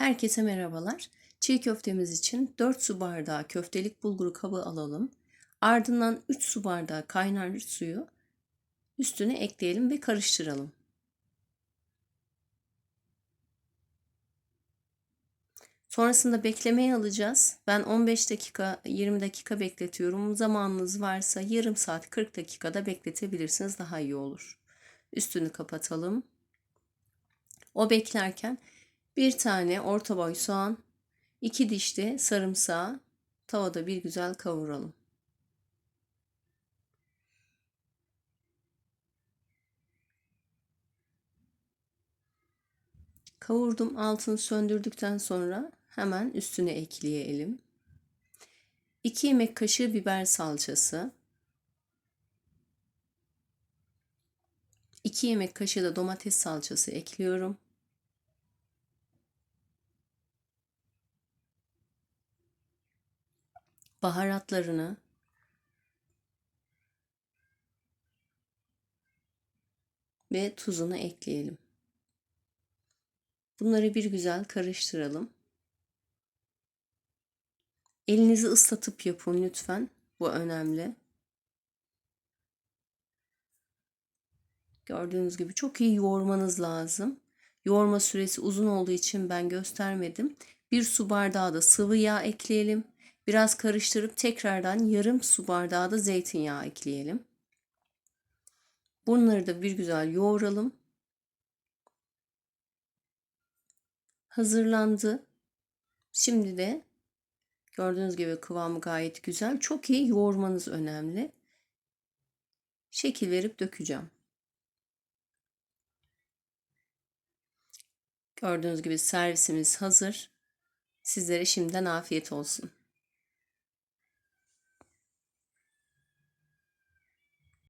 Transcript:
Herkese merhabalar. Çiğ köftemiz için 4 su bardağı köftelik bulguru kabı alalım. Ardından 3 su bardağı kaynar suyu üstüne ekleyelim ve karıştıralım. Sonrasında beklemeye alacağız. Ben 15 dakika 20 dakika bekletiyorum. Zamanınız varsa yarım saat 40 dakikada bekletebilirsiniz daha iyi olur. Üstünü kapatalım. O beklerken bir tane orta boy soğan, iki diş de sarımsağı tavada bir güzel kavuralım. Kavurdum altını söndürdükten sonra hemen üstüne ekleyelim. 2 yemek kaşığı biber salçası. 2 yemek kaşığı da domates salçası ekliyorum. Baharatlarını ve tuzunu ekleyelim. Bunları bir güzel karıştıralım. Elinizi ıslatıp yapın lütfen. Bu önemli. Gördüğünüz gibi çok iyi yoğurmanız lazım. Yoğurma süresi uzun olduğu için ben göstermedim. Bir su bardağı da sıvı yağ ekleyelim. Biraz karıştırıp tekrardan yarım su bardağı da zeytinyağı ekleyelim. Bunları da bir güzel yoğuralım. Hazırlandı. Şimdi de gördüğünüz gibi kıvamı gayet güzel. Çok iyi yoğurmanız önemli. Şekil verip dökeceğim. Gördüğünüz gibi servisimiz hazır. Sizlere şimdiden afiyet olsun.